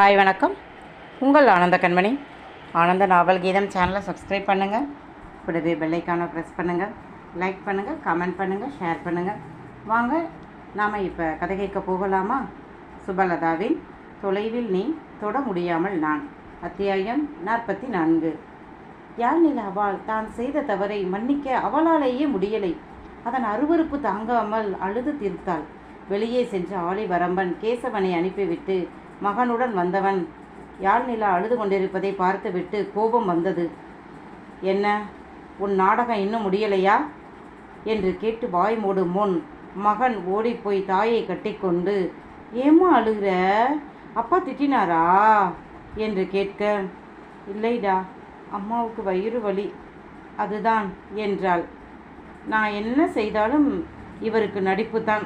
Hi வணக்கம். உங்கள் ஆனந்த கண்மணி. ஆனந்த நாவல் கீதம் சேனலை சப்ஸ்கிரைப் பண்ணுங்கள் கூடவே பெல்லைக்கான ப்ரெஸ் பண்ணுங்கள் லைக் பண்ணுங்கள் கமெண்ட் பண்ணுங்கள் ஷேர் பண்ணுங்கள் வாங்க நாம் இப்போ கதை கேட்க போகலாமா? சுபலதாவின் தொலைவில் நீ தொட முடியாமல் நான். அத்தியாயம் நாற்பத்தி நான்கு யாழ்நில அவள்? தான் செய்த தவறை மன்னிக்க அவளாலேயே முடியலை. அதன் அருவருப்பு தாங்காமல் அழுது தீர்த்தாள். வெளியே சென்ற ஆலிவரம்பன் கேசவனை அனுப்பிவிட்டு மகனுடன் வந்தவன். யாழ்நிலா அழுது கொண்டிருப்பதை பார்த்துவிட்டு கோபம் வந்தது. என்ன? உன் நாடகம் இன்னும் முடியலையா? என்று கேட்டு வாய் மூடும் முன் மகன் ஓடிப்போய் தாயை கட்டிக்கொண்டு ஏம்மா அழுகிற? அப்பா திட்டினாரா? என்று கேட்க இல்லைடா அம்மாவுக்கு வயிறு வலி. அதுதான் என்றாள். நான் என்ன செய்தாலும் இவருக்கு நடிப்பு தான்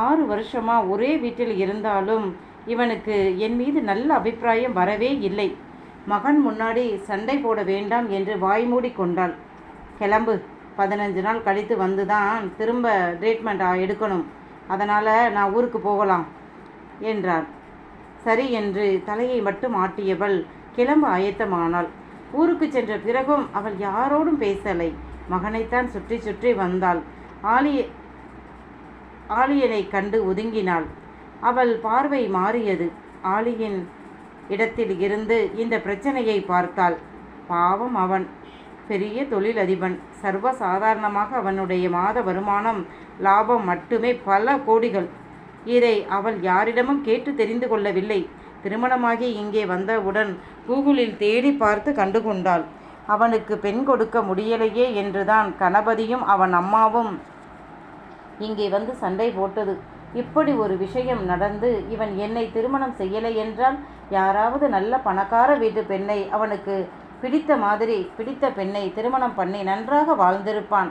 ஆறு வருஷமா ஒரே வீட்டில் இருந்தாலும் இவனுக்கு என் மீது நல்ல அபிப்பிராயம் வரவே இல்லை. மகன் முன்னாடி சண்டை போட வேண்டாம் என்று வாய்மூடி கொண்டாள். கிளம்பு. பதினஞ்சு நாள் கழித்து வந்து தான் திரும்ப ட்ரீட்மெண்ட் எடுக்கணும். அதனால் நான் ஊருக்கு போகலாம் என்றார் சரி என்று தலையை மட்டும் ஆட்டியவள் கிளம்ப ஆயத்தமானாள். ஊருக்கு சென்ற பிறகும் அவள் யாரோடும் பேசலை. மகனைத்தான் சுற்றி சுற்றி வந்தாள். ஆலி ஆலியனை கண்டு ஒதுங்கினாள். அவள் பார்வை மாறியது. ஆலியின் இடத்தில் இருந்து இந்த பிரச்சனையை பார்த்தாள். பாவம் அவன். பெரிய தொழிலதிபன். சர்வ சாதாரணமாக அவனுடைய மாத வருமானம் லாபம் மட்டுமே பல கோடிகள். இதை அவள் யாரிடமும் கேட்டு தெரிந்து கொள்ளவில்லை. திருமணமாகி இங்கே வந்தவுடன் கூகுளில் தேடி பார்த்து கண்டுகொண்டாள் அவனுக்கு பெண் கொடுக்க முடியலையே என்றுதான் கணபதியும் அவன் அம்மாவும் இங்கே வந்து சண்டை போட்டது. இப்படி ஒரு விஷயம் நடந்து இவன் என்னை திருமணம் செய்யலை என்றால் யாராவது நல்ல பணக்கார வீட்டு பெண்ணை அவனுக்கு பிடித்த மாதிரி பிடித்த பெண்ணை திருமணம் பண்ணி நன்றாக வாழ்ந்திருப்பான்.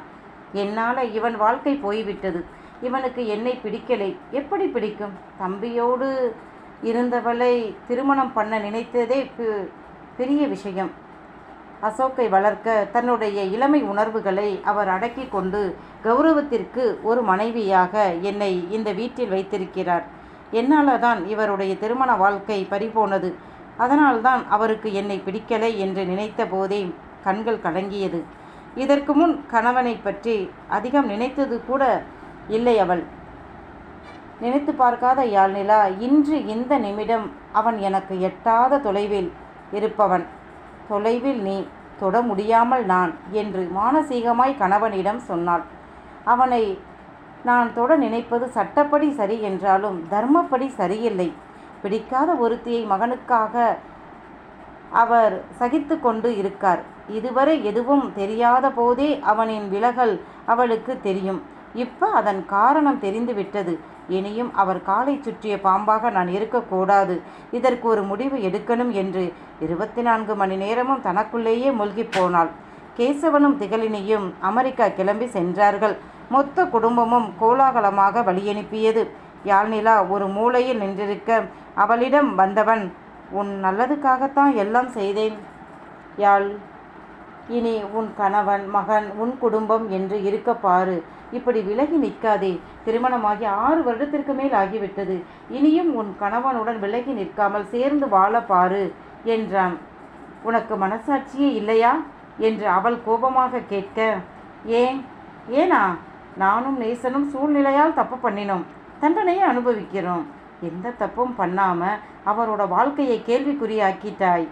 என்னால் இவன் வாழ்க்கை போய்விட்டது. இவனுக்கு என்னை பிடிக்கலை. எப்படி பிடிக்கும்? தம்பியோடு இருந்தவளை திருமணம் பண்ண நினைத்ததே பெரிய விஷயம். அசோக்கை வளர்க்க தன்னுடைய இளமை உணர்வுகளை அவர் அடக்கி கொண்டு கௌரவத்திற்கு ஒரு மனைவியாக என்னை இந்த வீட்டில் வைத்திருக்கிறார். என்னால் தான் இவருடைய திருமண வாழ்க்கை பறிபோனது. அதனால்தான் அவருக்கு என்னை பிடிக்கலை என்று நினைத்த போதே கண்கள் கலங்கியது. இதற்கு முன் கணவனை பற்றி அதிகம் நினைத்தது கூட இல்லை அவள். நினைத்து பார்க்காத யாழ்நிலா இன்று இந்த நிமிடம் அவன் எனக்கு எட்டாத தொலைவில் இருப்பவன். தொலைவில் நீ தொட முடியாமல் நான் என்று மானசீகமாய் கணவனிடம் சொன்னாள். அவனை நான் தொட நினைப்பது சட்டப்படி சரி என்றாலும் தர்மப்படி சரியில்லை. பிடிக்காத ஒருத்தியை மகனுக்காக அவர் சகித்து கொண்டு இருக்கார். இதுவரை எதுவும் தெரியாத போதே அவனின் விலகல் அவளுக்கு தெரியும். இப்போ அதன் காரணம் தெரிந்துவிட்டது இனியும் அவர் காலை சுற்றிய பாம்பாக நான் இருக்கக்கூடாது. இதற்கு ஒரு முடிவு எடுக்கணும் என்று இருபத்தி நான்கு மணி நேரமும் தனக்குள்ளேயே மூழ்கிப் போனாள். கேசவனும் திகழினியும் அமெரிக்கா கிளம்பி சென்றார்கள். மொத்த குடும்பமும் கோலாகலமாக வழியனுப்பியது. யாழ்நிலா ஒரு மூலையில் நின்றிருக்க அவளிடம் வந்தவன் உன் நல்லதுக்காகத்தான் எல்லாம் செய்தேன். யாழ் இனி உன் கணவன் மகன் உன் குடும்பம் என்று இருக்க பாரு. இப்படி விலகி நிற்காதே. திருமணமாகி ஆறு வருடத்திற்கு மேல் ஆகிவிட்டது. இனியும் உன் கணவனுடன் விலகி நிற்காமல் சேர்ந்து வாழ பாரு. என்றான். உனக்கு மனசாட்சியே இல்லையா? என்று அவள் கோபமாக கேட்க ஏன்? ஏனா நானும் நேசனும் சூழ்நிலையால் தப்பு பண்ணினோம். தண்டனையை அனுபவிக்கிறோம். எந்த தப்பும் பண்ணாம அவரோட வாழ்க்கையை கேள்விக்குறியாக்கிட்டாய்.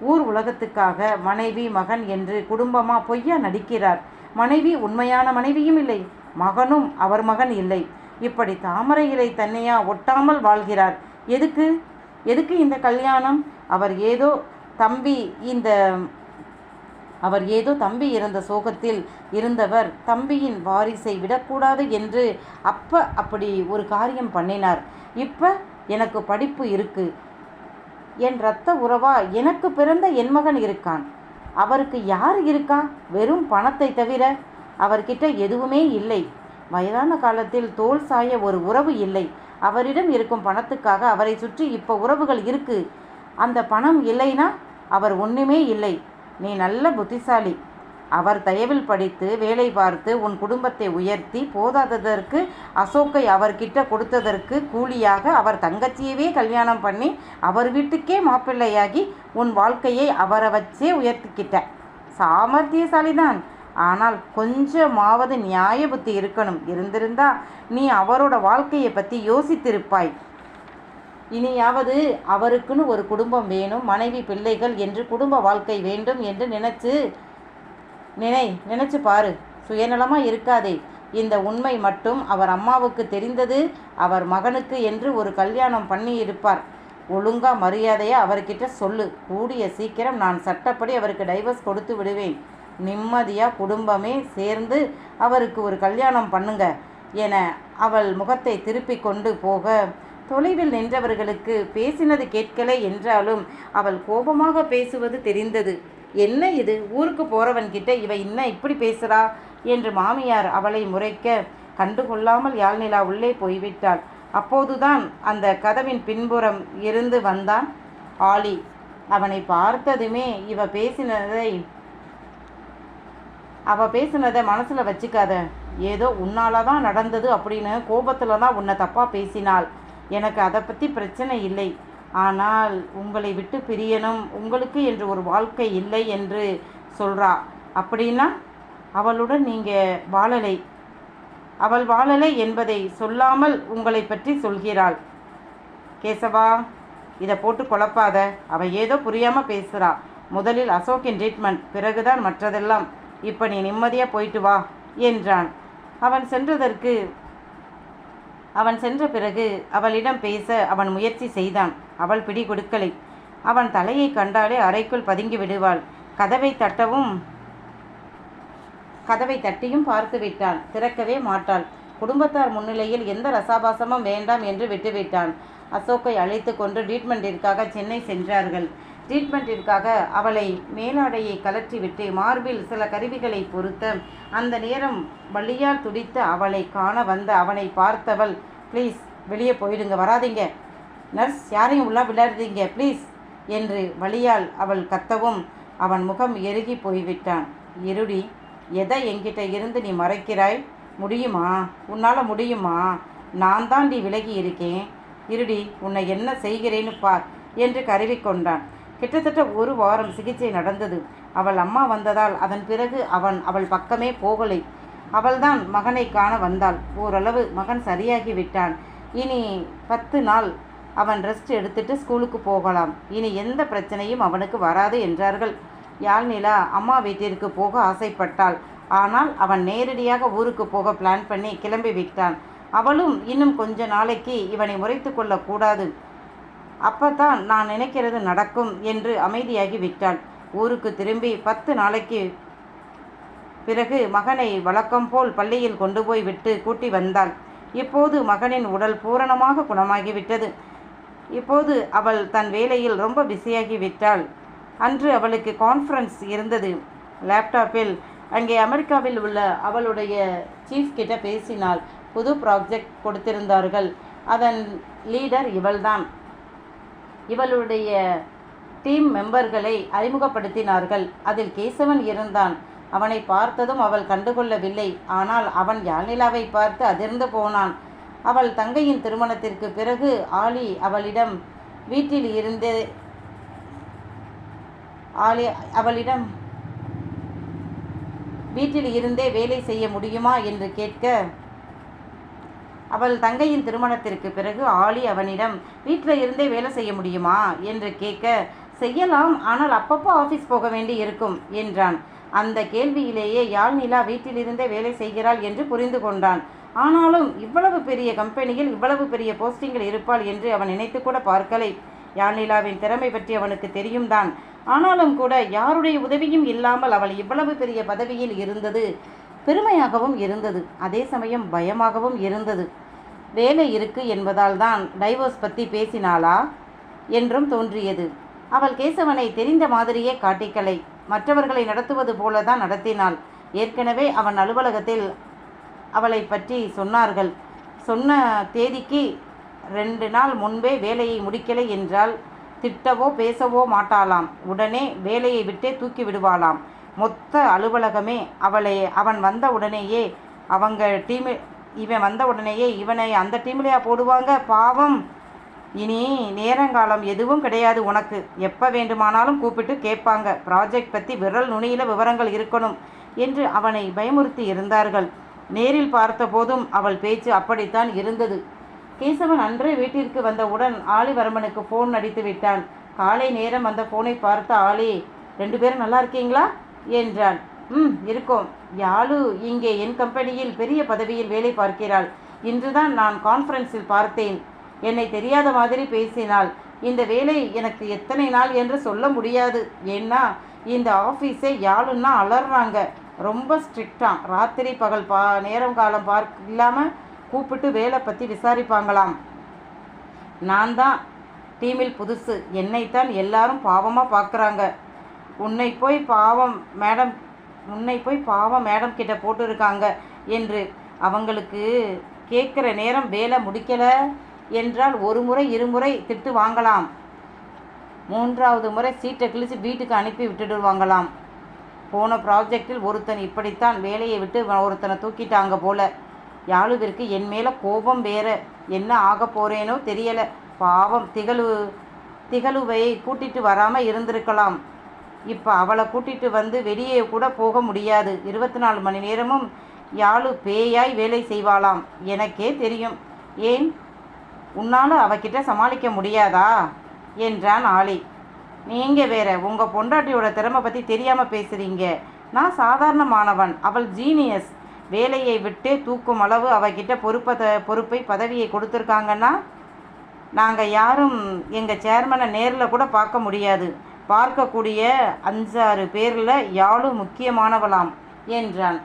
ஊர் உலகத்துக்காக மனைவி மகன் என்று குடும்பமா பொய்யா நடிக்கிறார். மனைவி உண்மையான மனைவியும் இல்லை. மகனும் அவர் மகன் இல்லை. இப்படி தாமரை இலை தன்னையா ஒட்டாமல் வாழ்கிறார். எதுக்கு? எதுக்கு இந்த கல்யாணம்? அவர் ஏதோ தம்பி இந்த அவர் ஏதோ தம்பி இருந்த சோகத்தில் இருந்தவர் தம்பியின் வாரிசை விடக்கூடாது என்று அப்ப அப்படி ஒரு காரியம் பண்ணினார். இப்ப எனக்கு படிப்பு இருக்கு. என் இரத்த உறவா? எனக்கு பிறந்த என் மகன் இருக்கான். அவருக்கு யார் இருக்கா? வெறும் பணத்தை தவிர அவர்கிட்ட எதுவுமே இல்லை. வயதான காலத்தில் தோல் சாய ஒரு உறவு இல்லை. அவரிடம் இருக்கும் பணத்துக்காக அவரை சுற்றி இப்போ உறவுகள் இருக்கு. அந்த பணம் இல்லைனா அவர் ஒன்றுமே இல்லை. நீ நல்ல புத்திசாலி. அவர் தயவில் படித்து வேலை பார்த்து உன் குடும்பத்தை உயர்த்தி போதாததற்கு அசோக்கை அவர்கிட்ட கொடுத்ததற்கு கூலியாக அவர் தங்கச்சியவே கல்யாணம் பண்ணி அவர் வீட்டுக்கே மாப்பிள்ளையாகி உன் வாழ்க்கையை அவரை வச்சே உயர்த்திக்கிட்ட. சாமர்த்தியசாலிதான். ஆனால் கொஞ்சமாவது நியாய புத்தி இருக்கணும். இருந்திருந்தா நீ அவரோட வாழ்க்கையை பற்றி யோசித்திருப்பாய். இனியாவது அவருக்குன்னு ஒரு குடும்பம் வேணும் மனைவி பிள்ளைகள் என்று குடும்ப வாழ்க்கை வேண்டும் என்று நினைச்சு நினை நினைச்சு பாரு. சுயநலமாக இருக்காதே. இந்த உண்மை மட்டும் அவர் அம்மாவுக்கு தெரிந்தது அவர் மகனுக்கு என்று ஒரு கல்யாணம் பண்ணி இருப்பார் ஒழுங்கா மரியாதையை அவர்கிட்ட சொல்லு. கூடிய சீக்கிரம் நான் சட்டப்படி அவருக்கு டைவர்ஸ் கொடுத்து விடுவேன். நிம்மதியாக குடும்பமே சேர்ந்து அவருக்கு ஒரு கல்யாணம் பண்ணுங்க என அவள் முகத்தை திருப்பி கொண்டு போக தொலைவில் நின்றவர்களுக்கு பேசினது கேட்கலை என்றாலும் அவள் கோபமாக பேசுவது தெரிந்தது. என்ன இது? ஊருக்கு போறவன்கிட்ட இவ என்ன இப்படி பேசுறா? என்று மாமியார் அவளை முறைக்க கண்டுகொள்ளாமல் யாழ்நிலா உள்ளே போய்விட்டாள். அப்போதுதான் அந்த கதவின் பின்புறம் இருந்து வந்தான் ஆலி. அவனை பார்த்ததுமே இவ பேசினதை அவள் பேசினதை மனசில் வச்சுக்காத. ஏதோ உன்னால தான் நடந்தது அப்படின்னு கோபத்தில் தான் உன்னை தப்பாக பேசினாள். எனக்கு அதை பற்றி பிரச்சனை இல்லை. ஆனால் உங்களை விட்டு பிரியணும் உங்களுக்கு என்று ஒரு வாழ்க்கை இல்லை என்று சொல்கிறா அப்படின்னா அவளுடன் நீங்கள் வாழலை. அவள் வாழலை என்பதை சொல்லாமல் உங்களை பற்றி சொல்கிறாள். கேசவா இதை போட்டு குழப்பாத. அவள் ஏதோ புரியாமல் பேசுகிறா முதலில் அசோக்கின் ட்ரீட்மெண்ட் பிறகுதான் மற்றதெல்லாம். இப்போ நீ நிம்மதியாக போயிட்டு வா என்றான். அவன் சென்றதற்கு அவன் சென்ற பிறகு அவளிடம் பேச அவன் முயற்சி செய்தான். அவள் பிடி கொடுக்கலை. அவன் தலையை கண்டாலே அறைக்குள் பதுங்கி விடுவாள். கதவை தட்டவும் கதவை தட்டியும் பார்த்து விட்டான். திறக்கவே மாட்டாள். குடும்பத்தார் முன்னிலையில் எந்த ரசாபாசமும் வேண்டாம் என்று விட்டுவிட்டான். அசோக்கை அழைத்து கொண்டு ட்ரீட்மெண்ட்டிற்காக சென்னை சென்றார்கள். ட்ரீட்மெண்ட்டிற்காக அவளை மேலாடையை கலற்றிவிட்டு மார்பில் சில கருவிகளை பொருத்த அந்த நேரம் வழியால் துடித்து அவளை காண வந்த அவனை பார்த்தவள் ப்ளீஸ் வெளியே போயிடுங்க வராதீங்க. நர்ஸ் யாரையும் உள்ளா விளையாடுறீங்க ப்ளீஸ் என்று வழியால் அவள் கத்தவும் அவன் முகம் எருகி போய்விட்டான். இருடி எதை என்கிட்ட இருந்து நீ மறைக்கிறாய்? முடியுமா? உன்னால் முடியுமா? நான் தான் நீ விலகி இருக்கேன். இருடி உன்னை என்ன செய்கிறேன்னு பார் என்று கருவிக்கொண்டான். கிட்டத்தட்ட ஒரு வாரம் சிகிச்சை நடந்தது. அவள் அம்மா வந்ததால் அதன் பிறகு அவன் அவள் பக்கமே போகலை. அவள்தான் மகனை காண வந்தாள். ஓரளவு மகன் சரியாகி விட்டான். இனி பத்து நாள் அவன் ரெஸ்ட் எடுத்துட்டு ஸ்கூலுக்கு போகலாம். இனி எந்த பிரச்சனையும் அவனுக்கு வராது என்றார்கள். யாழ்நிலா அம்மா வீட்டிற்கு போக ஆசைப்பட்டாள். ஆனால் அவன் நேரடியாக ஊருக்கு போக பிளான் பண்ணி கிளம்பி விட்டான். அவளும் இன்னும் கொஞ்ச நாளைக்கு இவனை முறைத்து கொள்ளக்கூடாது அப்பதான் நான் நினைக்கிறது நடக்கும் என்று அமைதியாகி விட்டாள். ஊருக்கு திரும்பி பத்து நாளைக்கு பிறகு மகனை வழக்கம் போல் பள்ளியில் கொண்டு போய் விட்டு கூட்டி வந்தாள். இப்போது மகனின் உடல் பூரணமாக குணமாகிவிட்டது இப்போது அவள் தன் வேலையில் ரொம்ப பிஸியாகி விட்டாள். அன்று அவளுக்கு கான்ஃபரன்ஸ் இருந்தது. லேப்டாப்பில் அங்கே அமெரிக்காவில் உள்ள அவளுடைய சீஃப் கிட்ட பேசினாள். புது ப்ராஜெக்ட் கொடுத்திருந்தார்கள். அதன் லீடர் இவள்தான். இவளுடைய டீம் மெம்பர்களை அறிமுகப்படுத்தினார்கள். அதில் கேசவன் இருந்தான். அவனை பார்த்ததும் அவள் கண்டுகொள்ளவில்லை. ஆனால் அவன் யாழ்நிலாவை பார்த்து அதிர்ந்து போனான். அவள் தங்கையின் திருமணத்திற்கு பிறகு ஆலி அவளிடம் வீட்டில் இருந்தே ஆலி அவளிடம் வீட்டில் இருந்தே வேலை செய்ய முடியுமா என்று கேட்க அவள் தங்கையின் திருமணத்திற்கு பிறகு ஆலி அவனிடம் வீட்டில் இருந்தே வேலை செய்ய முடியுமா என்று கேட்க செய்யலாம் ஆனால் அப்பப்போ ஆஃபீஸ் போக வேண்டி இருக்கும் என்றான். அந்த கேள்வியிலேயே யாழ் நிலா வீட்டிலிருந்தே வேலை செய்கிறாள் என்று புரிந்து கொண்டான். ஆனாலும் இவ்வளவு பெரிய கம்பெனியில் இவ்வளவு பெரிய போஸ்டிங்கில் இருப்பாள் என்று அவன் நினைத்து கூட பார்க்கலை. யாழ்நிலாவின் திறமை பற்றி அவனுக்கு தெரியும் தான். ஆனாலும் கூட யாருடைய உதவியும் இல்லாமல் அவள் இவ்வளவு பெரிய பதவியில் இருந்தது பெருமையாகவும் இருந்தது. அதே சமயம் பயமாகவும் இருந்தது. வேலை இருக்கு என்பதால் தான் டைவோர்ஸ் பற்றி பேசினாளா? என்றும் தோன்றியது. அவள் கேசவனை தெரிந்த மாதிரியே காட்டிக்கலை. மற்றவர்களை நடத்துவது போல தான் நடத்தினாள். ஏற்கனவே அவன் அலுவலகத்தில் அவளை பற்றி சொன்னார்கள். சொன்ன தேதிக்கு ரெண்டு நாள் முன்பே வேலையை முடிக்கலை என்றால் திட்டவோ பேசவோ மாட்டாளாம். உடனே வேலையை விட்டே தூக்கி விடுவாளாம். மொத்த அலுவலகமே அவளை அவன் வந்த உடனேயே அவங்க டீமு இவன் வந்த உடனேயே இவனை அந்த டீம்லையா போடுவாங்க? பாவம். இனி நேரங்காலம் எதுவும் கிடையாது உனக்கு. எப்போ வேண்டுமானாலும் கூப்பிட்டு கேட்பாங்க. ப்ராஜெக்ட் பற்றி விரல் நுனியில் விவரங்கள் இருக்கணும் என்று அவனை பயமுறுத்தி இருந்தார்கள். நேரில் பார்த்தபோதும் அவள் பேச்சு அப்படித்தான் இருந்தது. கேசவன் அன்றே வீட்டிற்கு வந்தவுடன் ஆலிவர்மனுக்கு ஃபோன் அடித்து விட்டான். காலை நேரம் அந்த ஃபோனை பார்த்த ஆலி ரெண்டு பேரும் நல்லா இருக்கீங்களா? என்றான். ம் இருக்கோம். யாழு இங்கே என் கம்பெனியில் பெரிய பதவியில் வேலை பார்க்கிறாள். இன்றுதான் நான் கான்ஃபரன்ஸில் பார்த்தேன். என்னை தெரியாத மாதிரி பேசினாள். இந்த வேலை எனக்கு எத்தனை நாள் என்று சொல்ல முடியாது. ஏன்னா இந்த ஆஃபீஸே யாழுன்னா அலறாங்க ரொம்ப ஸ்ட்ரிக்டாக ராத்திரி பகல் பா நேரம் காலம் பார்க்க இல்லாமல் கூப்பிட்டு வேலை பற்றி விசாரிப்பாங்களாம். நான் தான் டீமில் புதுசு. என்னைத்தான் எல்லாரும் பாவமாக பார்க்குறாங்க உன்னை போய் பாவம் மேடம் உன்னை போய் பாவம் மேடம் கிட்ட போட்டிருக்காங்க என்று அவங்களுக்கு கேட்குற நேரம் வேலை முடிக்கலை என்றால் ஒரு முறை இருமுறை திட்டு வாங்கலாம். மூன்றாவது முறை சீட்டை கிழிச்சு வீட்டுக்கு அனுப்பி விட்டுடுவாங்களாம். போன ப்ராஜெக்டில் ஒருத்தன் இப்படித்தான் வேலையை விட்டு ஒருத்தனை தூக்கிட்டாங்க போல. யாழுவிற்கு என் மேலே கோபம் வேற. என்ன ஆக போகிறேனோ தெரியலை. பாவம் திகழு திகழுவை கூட்டிட்டு வராமல் இருந்திருக்கலாம். இப்போ அவளை கூட்டிட்டு வந்து வெளியே கூட போக முடியாது. இருபத்தி நாலு மணி நேரமும் யாழு பேயாய் வேலை செய்வாளாம். எனக்கே தெரியும். ஏன்? உன்னால் அவகிட்ட சமாளிக்க முடியாதா? என்றான் ஆலி நீங்கள் வேற உங்கள் பொண்டாட்டியோட திறமை பற்றி தெரியாமல் பேசுகிறீங்க நான் சாதாரணமானவன். அவள் ஜீனியஸ் வேலையை விட்டு தூக்கும் அளவு அவகிட்ட பொறுப்பை பொறுப்பை பதவியை கொடுத்துருக்காங்கன்னா நாங்கள் யாரும் எங்கள் சேர்மனை நேரில் கூட பார்க்க முடியாது. பார்க்கக்கூடிய அஞ்சாறு பேரில் யாழும் முக்கியமானவளாம் என்றான்.